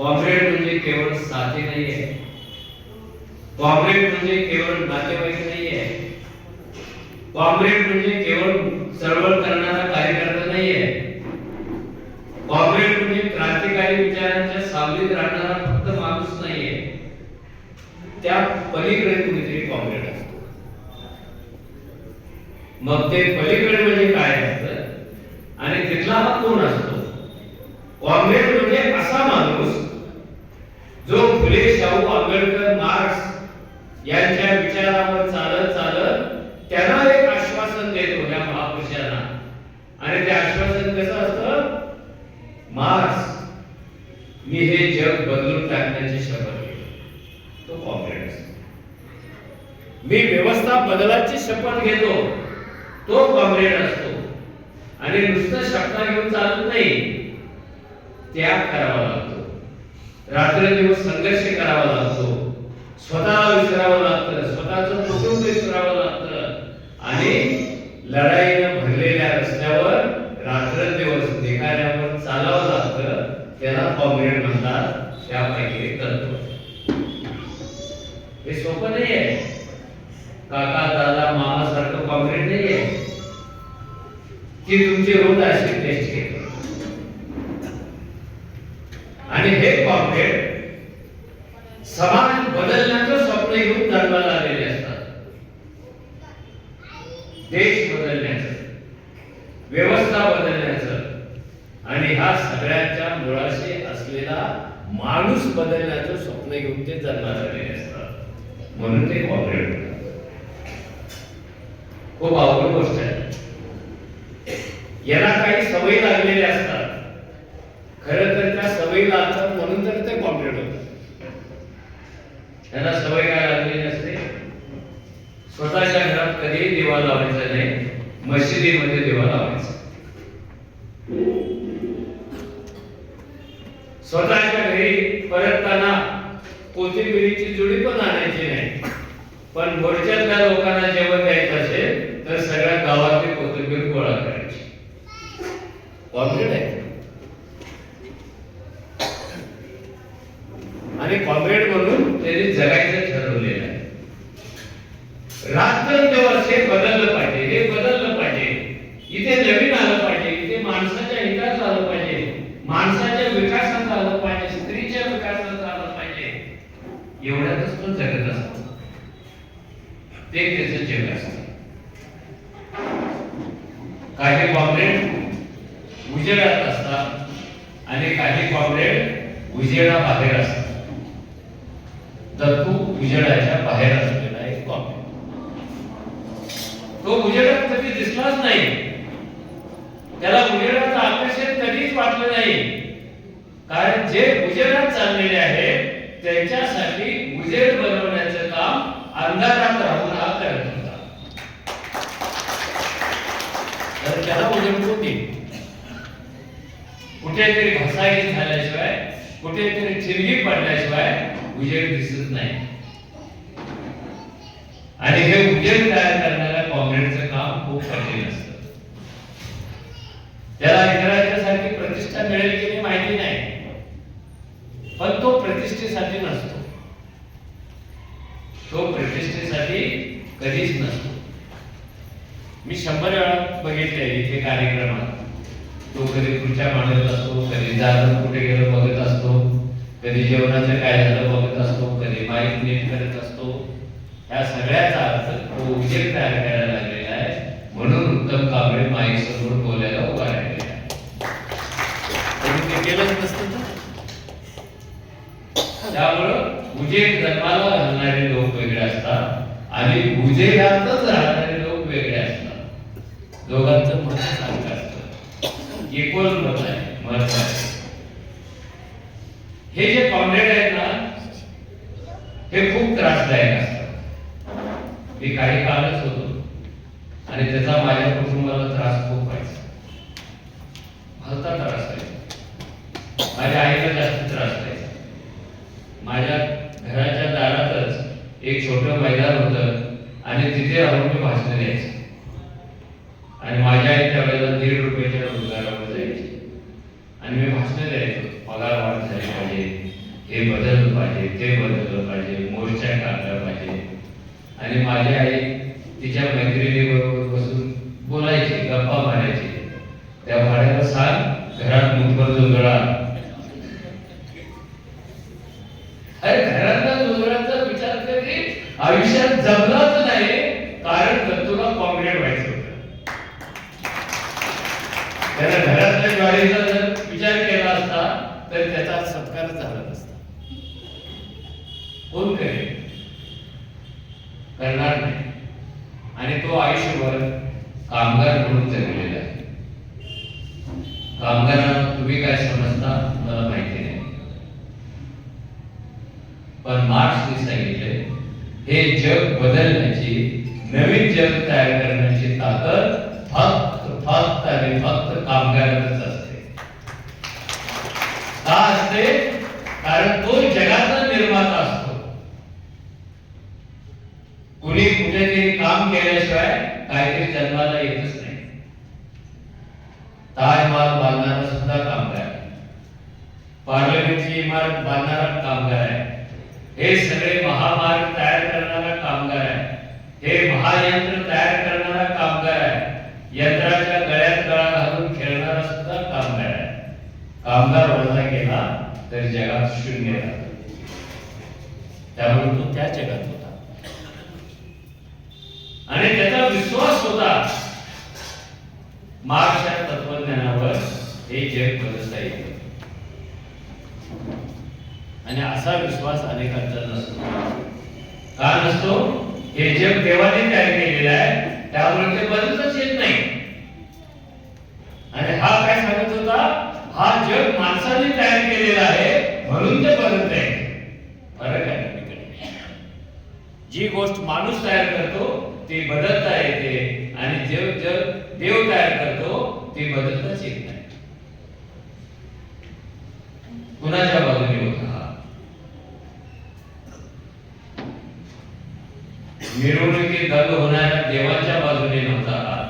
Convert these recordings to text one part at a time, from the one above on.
Comrade म्हणजे केवळ साथी नाहीये. कॉम्रेड म्हणजे केवळ नातेवाईक नाहीये. कॉम्रेड म्हणजे केवळ चळवळ करणारा कार्यकर्ता नाहीये. कॉम्रेड म्हणजे क्रांतिकारी विचारांच्या सावलीत राहणारा फक्त माणूस नाहीये. त्या पलीकडे कुणीतरी कॉम्रेड असतो. मग ते पलीकडे म्हणजे काय असतं? आणि तिथला हा कोण असतो? कॉम्रेड म्हणजे असा माणूस जो फुले शाहू आंबेडकर मार्क्स यांच्या विचारावर चालत चालत त्यांना एक आश्वासन देतो या महापुरुषांना. आणि ते आश्वासन कसं असतं? मार्क्स. मी हे जग बदलून टाकण्याची शपथ घेतो. तो कॉन्फिडन्स मी व्यवस्था बदलाची शपथ घेतो. तो कॉम्रेड असतो. आणि नुसतं शपथा घेऊन चालत नाही. त्याग करावा लागतो. रात्रंदिवस संघर्ष करावा लागतो. स्वतःला विसरावं लागतं. स्वतःच कुटुंब विसरावं लागतं. आणि लढाईनं भरलेल्या रस्त्यावर रात्रंदिवस निघाल्यावर चालावं लागतं त्याला कॉम्रेड म्हणतात त्यापैकी तत्व हे सोपं नाही आहे काका दादा मामा सारखं कॉम्रेड नाही आहे की तुमची रोज अशी टेस्ट घेतो आणि हे कॉम्रेड समाज बदलणार स्वप्न घेऊन जन्माला आलेले असतात देश बदलण्याचं व्यवस्था बदलण्याचं आणि ह्या सगळ्याच्या मुळाशी असलेला माणूस बदलण्याचं स्वप्न घेऊन ते जन्मा झालेले असतात. म्हणून ते कॉपरेट खूप अवघड गोष्ट आहे. याला काही सवयी लागलेल्या असतात. खर तर त्या सवयी लागतात म्हणून तर ते कॉम्प्लीट होतात त्यांना सवय काय लागलेली असते स्वतःच्या घरात कधीही दिवा लावायचा नाही मशिदीमध्ये दिवा लावायचा स्वतःच्या घरी परतताना कोथिंबिरीची जुडी पण आणायची नाही पण मोर्चातल्या लोकांना जेवण द्यायचं असेल तर सगळ्या गावातली कोथिंबीर गोळा करायची कॉम्प्लीट आहे आणि कॉम्रेड म्हणून त्यांनी जगायचं ठरवलेलं आहे रात्रंदिवस हे बदललं पाहिजे हे बदललं पाहिजे इथे नवीन आलं पाहिजे इथे माणसाच्या हिताचं आलं पाहिजे. माणसाच्या विकासात आलं पाहिजे. स्त्रीच्या विकासात आलं पाहिजे. एवढ्यातच तो जगत असतो. ते त्याचं जग असतं. काही कॉम्रेड उजेडात असतात आणि काही कॉम्रेड उजेडाबाहेर असतात तर तू उजेडाच्या बाहेर असलेला एक कॉम्रेड तो उजेडात कधी दिसलाच नाही त्याला उजेडाचं आकर्षण कधीच वाटलं नाही कारण जे उजेडात चाललेले आहेत त्यांच्यासाठी उजेड बनवण्याचं काम अंधारात राहून हा करत होता तर त्याला उजेड कोणी कुठेतरी घसाई झाल्याशिवाय कुठेतरी चिरगी पडल्याशिवाय उजेड दिसत नाही. आणि हे उजेड तयार करणाऱ्या कॉंग्रेसचं काम खूप कठीण असतं. त्याला इतरांच्यासारखी प्रतिष्ठा मिळेल की नाही माहिती नाही. पण तो प्रतिष्ठेसाठी नसतो. तो प्रतिष्ठेसाठी कधीच नसतो. मी शंभर वेळा बघितले इथे कार्यक्रमात. तो कधी खुर्च्या मांडत असतो कधी जाणं कुठे गेलं बघत असतो कधी जेवणाचं काय झालं बघत असतो कधी माईक नीट करत असतो. या सगळ्याचा अर्थ तो उजेड तयार करायला लागलेला आहे. म्हणून उत्तम कांबळे माईक समोर बोलायला उभा राहिलेला आहे. त्यांनी ते केलंच नसतं तर. त्यामुळं उजेड जन्माला घालणारे लोक वेगळे असतात आणि उजेडातच राहणारे लोक वेगळे असतात. दोघांचं मत सारखं इक्वल मत आहे आहे. हे जे कॉम्रेड आहेत ना हे खूप त्रासदायक असतात. मी काही काळच होतो आणि त्याचा माझ्या कुटुंबाला त्रास खूप व्हायचा. भलता त्रास व्हायचा माझ्या आईला जास्त त्रास व्हायचा माझ्या घराच्या दारातच एक छोटं मैदान होतं आणि तिथे राहून मी भाषण द्यायचं आणि माझ्या आई त्यावेळेला दीड रुपयाच्या रोजगारावर जायची आणि मी भाषण द्यायचो जायचो पगार वाढ झाली पाहिजे हे बदललं पाहिजे ते बदललं पाहिजे मोर्चा काढला पाहिजे आणि माझी आई तिच्या मैत्रिणीबरोबर बसून बोलायची गप्पा मारायची त्या भाड्याला सांग घरात मुठभर जोंधळा अरे घरातल्या जोंधळाचा विचार कर की आयुष्यात जगलाच नाही कारण तर तुला कॉम्रेड व्हायचं होतं त्याला घरातल्या जर विचार केला असता तर त्याचा सत्कारच झाला नसता. कोण करेल? करणार नाही. आणि तो आयुष्यभर कामगार म्हणून जगलेला आहे. कामगारांना तुम्ही काय समजता? मला माहिती नाही. पण मार्क्सने सांगितले हे जग बदलण्याची नवीन जग तयार करण्याची ताकद फक्त फक्त आणि फक्त कामगारांच कुणी कुठेतरी काम केल्याशिवाय काहीतरी जन्माला येतच नाही। ताजमहाल बांधणारा सुद्धा कामगार आहे. पार्लमेंटची इमारत बांधणारा कामगार आहे हे। सगळे महामार्ग तयार करणारा कामगार आहे हे। महायंत्र तयार करणारा कामगार आहे यंत्राच्या गळ्यात गळा घालून खेळणारा सुद्धा कामगार आहे कामगार वळला गेला, तर जगात शून्य राहतं। त्यामुळे तो त्या जगात आणि त्याचा विश्वास होता. मार्क्सच्या तत्वज्ञानावर हे जग बदलता येईल आणि असा विश्वास अनेकांचा नसतो. का नसतो? हे जग देवाने तयार केलेलं आहे त्यामुळे ते बदलतच येत नाही. आणि हा काय सांगत होता? हा जग माणसाने तयार केलेला आहे म्हणून ते बदलत आहे. फरक आहे जी गोष्ट माणूस तयार करतो ते बदलता येते आणि जेव जग देव तयार करतो ते बदलताच येत नाही. कुणाच्या बाजूने होता हा मिरवणुकीत दंग होणाऱ्या देवाच्या बाजूने नव्हता. हा.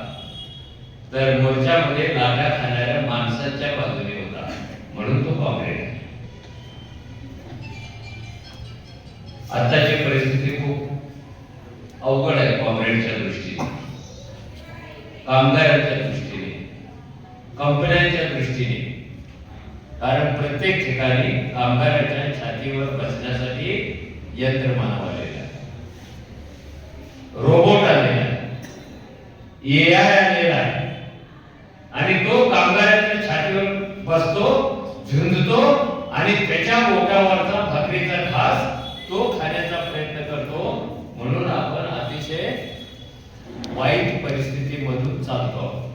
तर मोर्चामध्ये लाटा खाणाऱ्या माणसाच्या बाजूने होता. म्हणून तो काँग्रेस आताची परिस्थिती खूप अवघड आहे. कामगारांच्या दृष्टीने कंपन्यांच्या दृष्टीने. कारण प्रत्येक ठिकाणी कामगाराच्या छातीवर बसण्यासाठी यंत्रमानव आलेला आहे. रोबोट आलेला आहे. आय आलेला आहे आणि तो कामगाराच्या छातीवर बसतो झुंजतो आणि त्याच्या बोटावरचा भाकरीचा घास तो खाण्याचा प्रयत्न करतो म्हणून आपण अतिशय वाईट परिस्थितीमधून चालतो.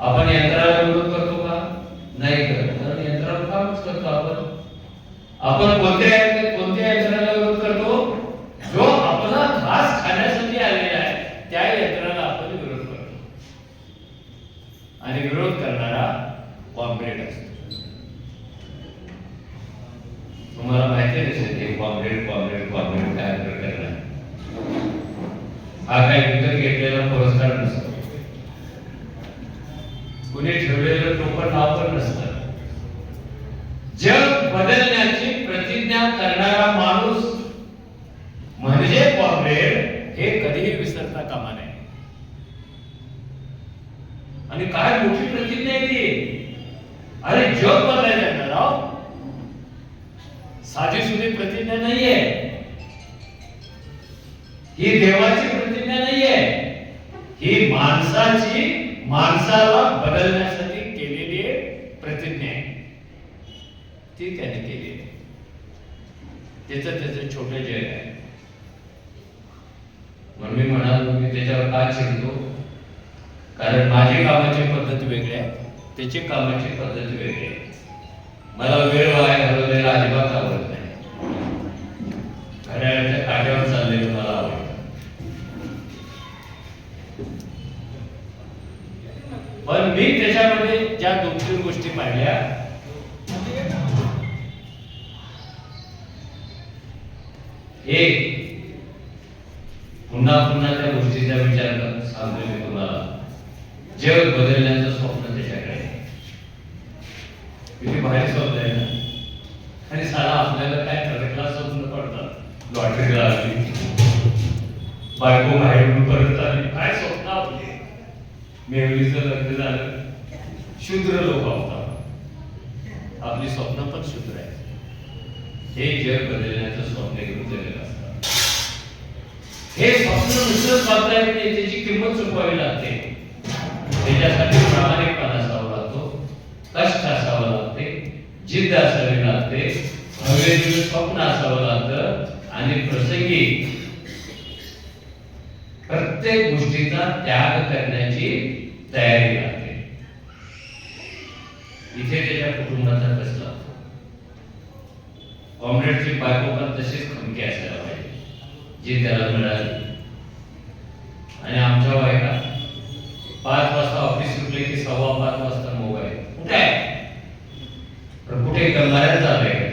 आपण यंत्राला विरोध करतो का? नाही करत. कारण यंत्रावर कामच करतो आपण. आपण कोणत्या कारण माझ्या कामाची पद्धत वेगळी आहे त्याची कामाची पद्धत वेगळी आहे मला वेळ वाया घालवलेला अजिबात आवडत नाही. घड्याळाच्या काट्यावर चाललेलं मला आवडत. पण मी त्याच्यामध्ये ज्या दोन तीन गोष्टी पाहिल्या एक पुन्हा पुन्हा त्या गोष्टीचा विचार करत सांगतोय मी तुम्हाला. जग बदलण्याचं स्वप्न त्याच्याकडे किती बाहेर स्वप्न आहे ना? आणि साधा आपल्याला काय थर्ड स्वप्न पडतात? लॉटरीला आली. बायको बाहेरून परत आली. काय स्वप्न आपले? मेवलीचं लग्न झालं. शूद्र लोक होतात. आपली स्वप्न पण शूद्र आहे. हे जग बदलण्याचं स्वप्न घेऊन जगत असतात. हे स्वप्न नुसतं स्वप्न आहे त्याची किंमत चुकवावी लागते. त्याच्यासाठी प्रामाणिकपणा असावा लागतो कष्ट असावं लागते जिद्द असावी लागते हवेचं स्वप्न असावं लागतं आणि प्रसंगी. प्रत्येक गोष्टीचा त्याग करण्याची तयारी लागते. इथे त्याच्या कुटुंबाचा कस लागतो कॉम्रेडची बायको पण तशीच खमकी असायला पाहिजे जी त्याला मिळाली. आणि आमच्या बायका पाच वाजता ऑफिस सुटले की सव्वा पाच वाजता मोबाईल कुठे आहे? तर कुठे गंभाऱ्यात चाललंय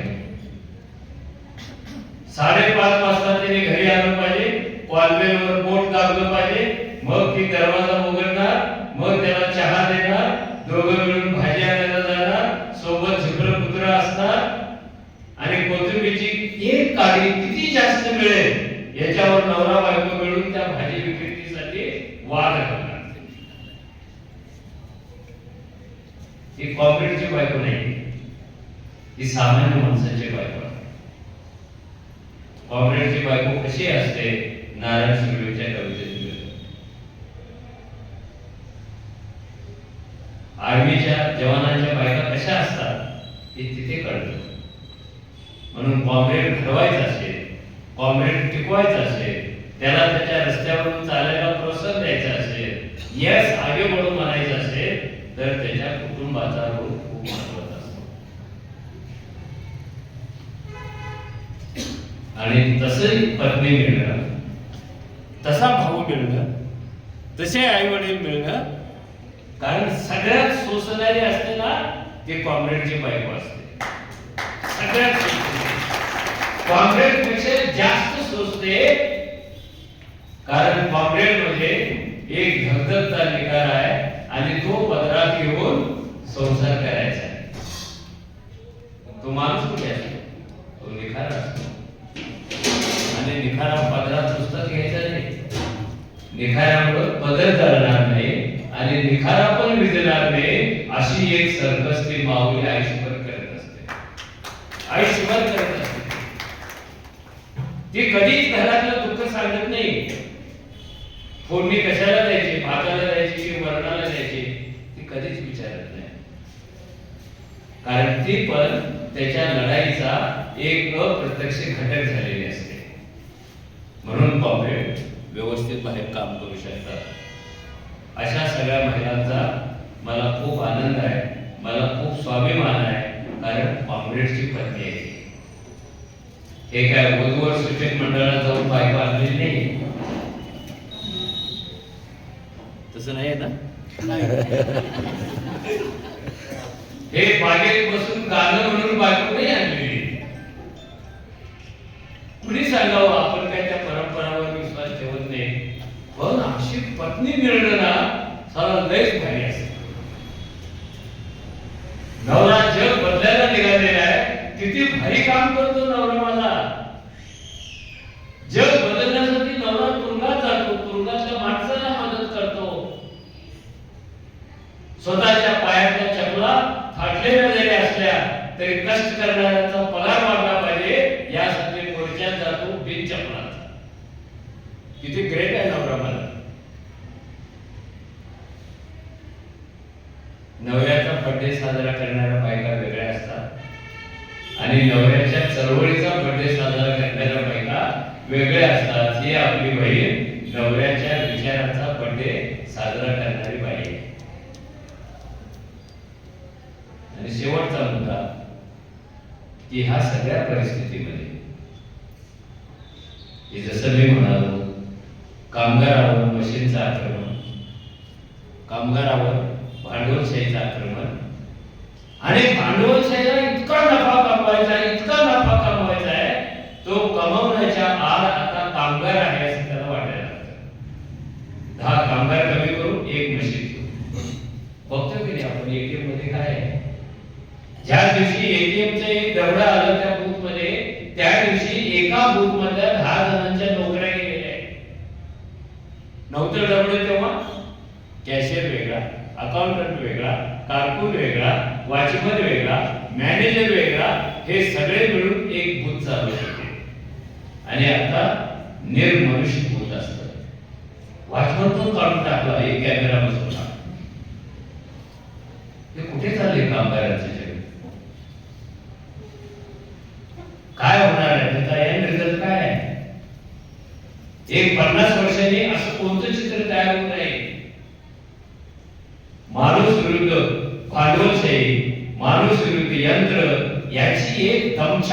साडेपाच वाजता त्याने घरी आलं पाहिजे कॉलवेलवर बोट दाबलं पाहिजे मग ती दरवाजा उघडणार मग त्याला चहा देणार दोघं मिळून भाजी आणायला जाणार सोबत झुकर पुत्र असणार आणि कोथिंबीरची एक काडी किती जास्त मिळेल याच्यावर नवरा बायको मिळून त्या भाजी विक्रीसाठी वाद करणार ही कॉर्पोरेटची बायको नाही. ही सामान्य माणसाची बायको आहे कॉम्रेडची बायको कशी असते? नारायण सुर्वेच्या कवितेत आर्मीच्या जवानांच्या बायका कशा असतात हे तिथे कळतं. म्हणून कॉम्रेड घडवायचं असेल कॉम्रेड टिकवायचं असेल त्याला त्याच्या रस्त्यावरून चालायला प्रोत्साहन द्यायचं असेल यस आगे म्हणून म्हणायचं असेल तर त्याच्या कुटुंबाचा रोल खूप महत्त्वाचा असतो. आणि तसे पत्नी मिळणं तसा भाऊ मिळणं तसे आई वडील मिळणं कारण सगळ्यात सोसणारी असते ना ते कॉम्रेडची बायको असते. सगळ्यात कॉम्रेडपेक्षा जास्त सोसते कारण कॉम्रेड म्हणजे एक धगधगता निकाल आहे. आणि तो पदरात येऊन संसार करायचा तो माणूस कुठे असतो तो निखारा असतो. आणि निखारा पदरात नुसतं घ्यायचा नाही निखाऱ्यामुळे पदर चालणार नाही आणि निखारा पण विजणार नाही अशी एक सर्कस ती माऊली आयुष्यभर करत असते. आयुष्यभर करत असते. ती कधीच घरातलं दुःख सांगत नाही. हो, फोडणी कशाला द्यायची? भाताला द्यायची की वरणाला द्यायची? ती कधीच विचारत नाही. कारण ती पण त्याच्या लढाईचा एक अप्रत्यक्ष घटक झालेली असते. म्हणून कॉम्रेड व्यवस्थित बाहेर काम करू शकतात. अशा सगळ्या महिलांचा मला खूप आनंद आहे. मला खूप स्वाभिमान आहे कारण कॉम्रेडची पत्नी आहे हे काय वधूवर सूचक मंडळात जाऊन बायको आणलेली नाही? तसं नाही ना? हे बागेत बसून गाणं म्हणून बायको नाही आणलेली कुणी सांगावं आपण काय त्या परंपरावर विश्वास ठेवत नाही? पण अशी पत्नी मिळणं ना सारा लयच नवऱ्याचा साजरा करणाऱ्या बायका वेगळ्या असतात. आणि नवऱ्याच्या चळवळीचा बर्थडे साजरा करणाऱ्या बायका वेगळ्या असतात. ही आपली बहीण नवऱ्याच्या विचाराचा बर्थडे साजरा करणारी बाई. आहे. आणि शेवटचा मुद्दा की ह्या सगळ्या परिस्थितीमध्ये हे जसं मी म्हणालो कामगारावर मशीनचं आक्रमण. कामगारावर भांडवलशाहीचं आक्रमण आणि भांडवलशाहीला इतका नफा कमवायचा आहे, इतका नफा कमवायचा आहे तो कमवण्याच्या आड आता कामगार आहे असं त्याला वाटायला लागतं दहा कामगार कमी करू एक मशीन घेऊ बघतो की नाही आपण एटीएममध्ये काय आहे ज्या दिवशी एटीएमचं एक दबडं आलं त्या बूथमध्ये त्या दिवशी एका बूथ मधल्या दहा जणांच्या नोकऱ्या गेलेल्या आहेत नव्हतं डबडं तेव्हा कॅशियर वेगळा अकाउंटंट वेगळा कारकून वेगळा वॉचमन वेगळा मॅनेजर वेगळा हे सगळे मिळून एक बूथ चालू होते. आणि आता निर्मनुष्य भूत असतं. वॉचमन पण काढून टाकला एक कॅमेरा बसवला हे. कुठे चालले कामगारांचे जग? काय होणार आहे? त्याचा एंड रिझल्ट काय आहे? एक पन्नास वर्षांनी असं कोणतं चित्र ಧ್ವಂಸ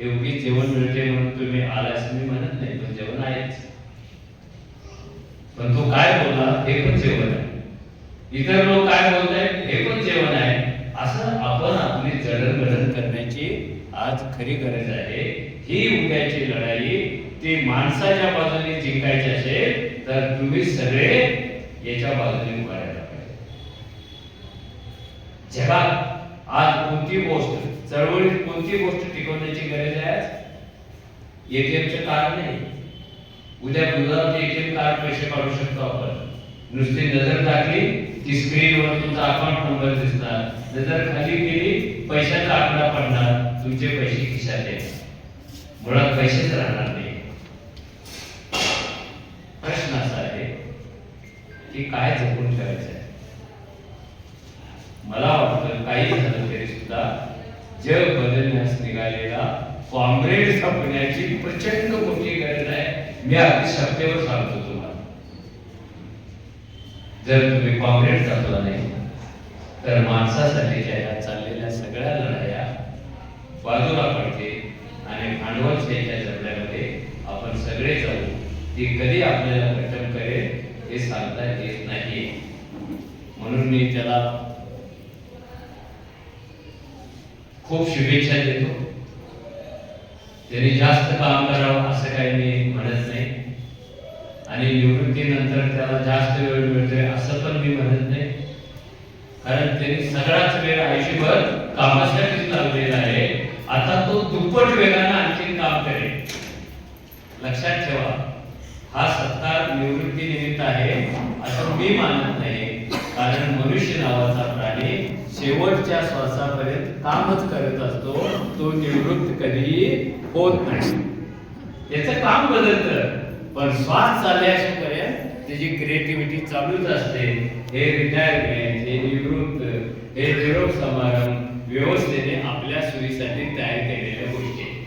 एवढी जेवण मिळते म्हणून तुम्ही आलास असं मी म्हणत नाही पण जेवण आहेच. पण तो काय बोलला हे पण जेवण आहे. इतर लोक काय बोलत आहेत हे पण जेवण आहे. असं आपण आपली जडणघडण करण्याची आज खरी गरज आहे. ही उद्याची लढाई ती माणसाच्या बाजूने जिंकायची असेल तर तुम्ही सगळे याच्या बाजूने उभा राहायला पाहिजे. जगात आज कोणती गोष्ट चळवळीत कोणती गोष्ट टिकवण्याची गरज आहे आज. कार्ड नाही. उद्या दुधाचे एटीएम कार्ड पैसे काढू शकतो आपण. नुसती नजर टाकली ती स्क्रीनवर तुमचा अकाउंट नंबर दिसणार. नजर खाली गेली पैशाचा आकडा पडणार. तुमचे पैसे खिशात येणार मुळात पैसेच राहणार नाही. प्रश्न असा आहे की काय जपून करायचं आहे मला वाटतं काही झालं तरी सुद्धा जग बदलण्यास निघालेला कॉम्रेड स्थापण्याची प्रचंड मोठी गरज आहे. मी अगदी शक्तीवर सांगतो तुम्हाला. जर तुम्ही कॉम्रेड जपला नाही तर माणसासाठीच्या या चाललेल्या सगळ्या लढाया बाजूला पडते आणि भांडवलशाहीच्या जगण्यामध्ये आपण सगळे जाऊ. ती कधी आपल्याला घटन करेल हे सांगता येत नाही. म्हणून मी त्याला खूप शुभेच्छा देतो. त्यांनी जास्त काम करावं असं काही मी म्हणत नाही. आणि निवृत्तीनंतर त्याला जास्त वेळ मिळतोय असं पण मी म्हणत नाही. कारण त्यांनी सगळाच वेळ आयुष्यभर कामासाठीच लावलेला आहे. आता तो दुप्पट वेगानं आणखी काम करेल. लक्षात ठेवा हा सत्ता निवृत्ती निमित्त आहे असं मी मानत नाही. कारण मनुष्य नावाचा शेवटच्या श्वासापर्यंत कामच करत असतो तो निवृत्त कधीही होत नाही. त्याचं काम बदलत. पण श्वास चालल्यापर्यंत त्याची क्रिएटिव्हिटी चालूच असते. हे रिटायरमेंट हे निवृत्त हे निरोप समारंभ व्यवस्थेने आपल्या सोयीसाठी तयार केलेल्या गोष्टी.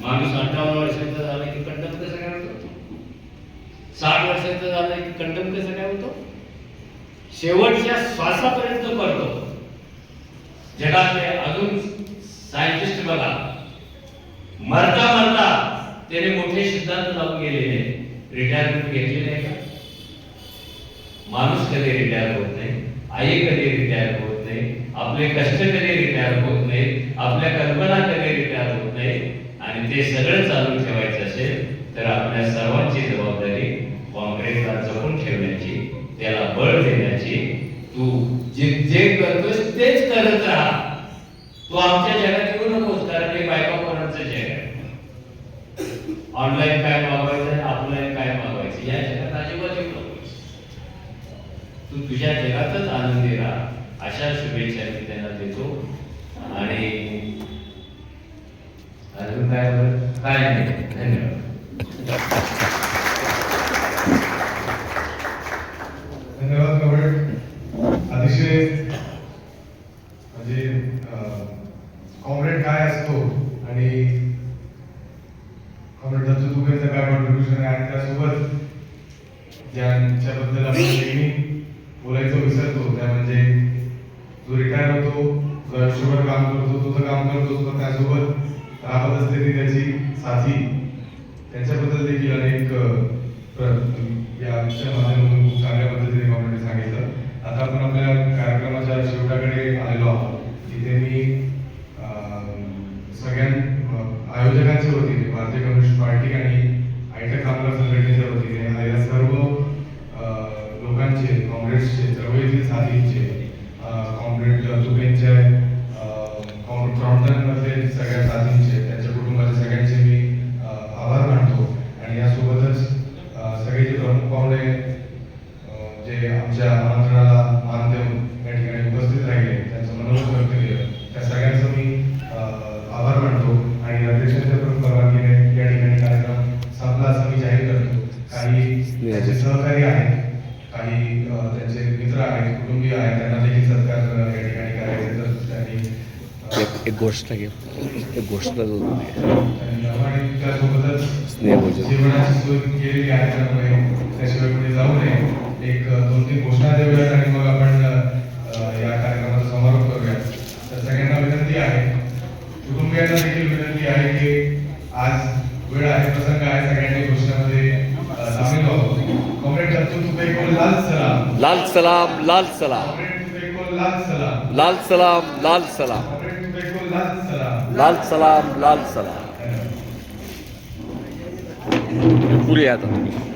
माणूस अठ्ठावन्न वर्षाचा झाला की कंटम कसं काय होतो? साठ वर्षाचा झाला की कंटम कसं काय होतो? शेवटच्या श्वासापर्यंत करतो. जगातले अजून सायंटिस्ट बघा. मरता मरता त्याने मोठे सिद्धांत लावून गेलेले रिटायरमेंट घेतलेले आहे का? माणूस कधी रिटायर होत नाही आई कधी रिटायर होत नाही आपले कष्ट कधी रिटायर होत नाही आपल्या कल्पना कधी रिटायर होत नाही आणि ते सगळं चालू ठेवायचं असेल तर आपल्या सर्वांची जबाबदारी काँग्रेसला जपून ठेवण्याची त्याला बळ देण्याची तू जे जे करतोस तेच करत राहा. तो आमच्या जगात येऊ नकोस कारण हे बायका कोणाचं जग आहे? ऑनलाईन काय मागवायचं ऑफलाईन काय मागवायचं? या जगात अजिबात येऊ नकोस. तू तुझ्या जगातच आनंदी राहा. अशा शुभेच्छा मी त्यांना देतो आणि अजून काय बरं? काय नाही धन्यवाद धन्यवाद कॉम्रेड अतिशय म्हणजे कॉम्रेड काय असतो आणि कॉम्रेड दत्तू दुबेचं काय कॉन्ट्रीब्युशन आहे आणि त्यासोबत ज्यांच्याबद्दल आपण नेहमी बोलायचं विसरतो त्या म्हणजे जो रिटायर होतो जो आयुष्यभर काम करतो तो तर काम करतोच पण त्यासोबत राबत असलेली त्याची साथी त्यांच्याबद्दल देखील अनेक अ, प्र- या आमच्या माध्यमातून खूप चांगल्या पद्धतीने कॉमेंट सांगितलं आता आपण आपल्या कार्यक्रमाच्या शेवटाकडे आलेलो आहोत तिथे मी अ, सगळ्या अ, आयोजकांच्या वतीने भारतीय कम्युनिस्ट पार्टी आणि आयटक कामगार संघटनेच्या वतीने आलेल्या सर्व लोकांचे काँग्रेसचे चळवळीतील साथींचे अ, कॉम्रेड तुपेंचे सगळ्या साथींचे एक गोष्ट घे एक गोष्ट एक दोन तीन घोषणा आणि मग आपण या कार्यक्रमाचा समारोप करूया तर सगळ्यांना विनंती आहे कुटुंबियांना देखील विनंती आहे की आज वेळ आहे प्रसंग आहे सगळ्यांनी घोषणामध्ये अ, सामील व्हावं. कॉम्रेड दत्तू तुपे को लाल सलाम. लाल सलाम लाल सलाम. लाल सलाम. लाल सलाम लाल सलाम. लाल सलाम लाल सलाम लाल सलाम धन्यवाद. पुढे या आता तुम्ही